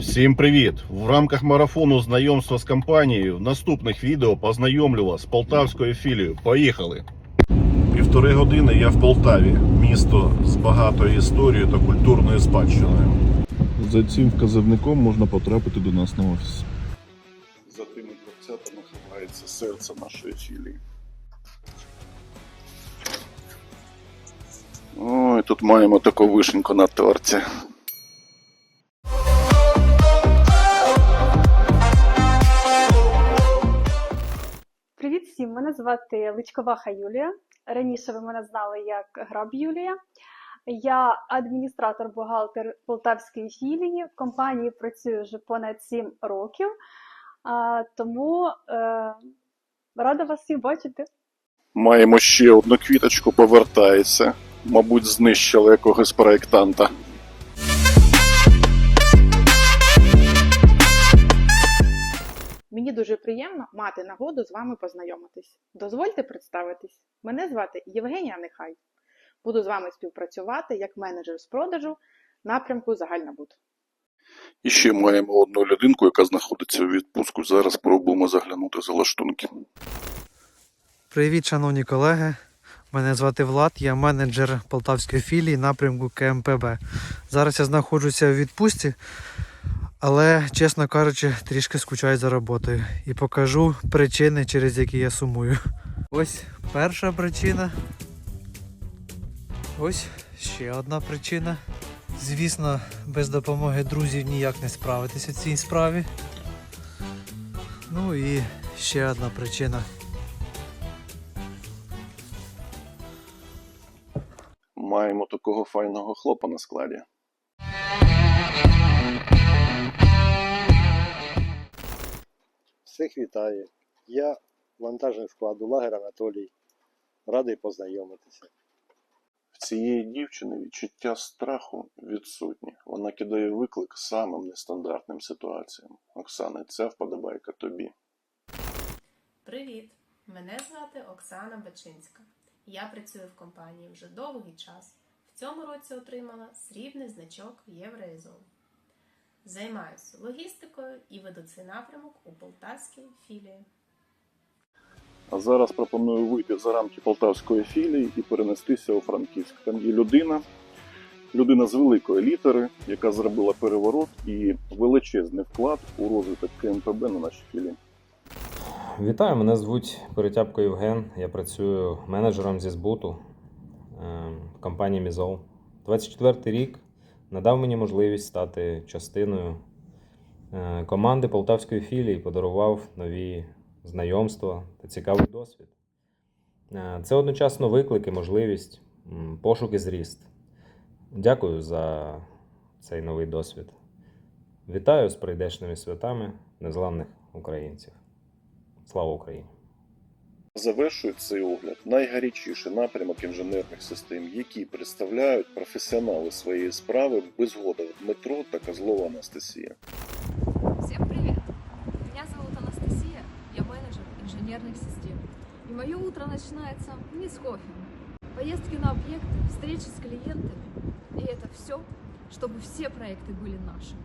Всім привіт! В рамках марафону знайомства з компанією в наступних відео познайомлю вас з полтавською філією. Поїхали! Півтори години я в Полтаві, місто з багатою історією та культурною спадщиною. За цим вказівником можна потрапити до нас на офіс. За тими дверцятами ховається серце нашої філії. Ой, тут маємо таку вишеньку на торті. Мене звати Личковаха Юлія. Раніше ви мене знали як Граб Юлія. Я адміністратор-бухгалтер Полтавської філії. В компанії працюю вже понад 7 років, тому е, рада вас всіх бачити. Маємо ще одну квіточку, повертається. Мабуть, знищили якогось проєктанта. Мені дуже приємно мати нагоду з вами познайомитись. Дозвольте представитись. Мене звати Євгенія Нехай. Буду з вами співпрацювати як менеджер з продажу напрямку Загальнобуд. І ще маємо одну людинку, яка знаходиться у відпустку. Зараз спробуємо заглянути за лаштунки. Привіт, шановні колеги. Мене звати Влад, я менеджер полтавської філії напрямку КМПБ. Зараз я знаходжуся в відпустці, але, чесно кажучи, трішки скучаю за роботою і покажу причини, через які я сумую. Ось перша причина. Ось ще одна причина. Звісно, без допомоги друзів ніяк не справитися в цій справі. Ну і ще одна причина. Маємо такого файного хлопа на складі. Всіх вітаю. Я вантажник складу лагер Анатолій. Радий познайомитися. В цієї дівчини відчуття страху відсутнє. Вона кидає виклик самим нестандартним ситуаціям. Оксана, це вподобайка тобі. Привіт! Мене звати Оксана Бачинська. Я працюю в компанії вже довгий час. В цьому році отримала срібний значок Євроізол. Займаюся логістикою і веду цей напрямок у полтавській філії. А зараз пропоную вийти за рамки полтавської філії і перенестися у Франківськ. Там є людина, людина з великої літери, яка зробила переворот і величезний вклад у розвиток КМПБ на нашій філії. Вітаю, мене звуть Перетяпко Євген. Я працюю менеджером зі збуту е, в компанії Мізол. 24 рік надав мені можливість стати частиною е, команди полтавської філії, подарував нові знайомства та цікавий досвід. Е, Це одночасно виклик і можливість, пошук і зріст. Дякую за цей новий досвід. Вітаю з прийдешними святами незламних українців. Слава Україні! Завершує цей огляд найгарячіший напрямок інженерних систем, які представляють професіонали своєї справи Безгодов Дмитро та Козлова Анастасія. Всем привет! Меня зовут Анастасия, я менеджер инженерных систем. И мое утро начинается не с кофе. Поездки на объекты, встречи с клиентами. И это все, чтобы все проекты были наши.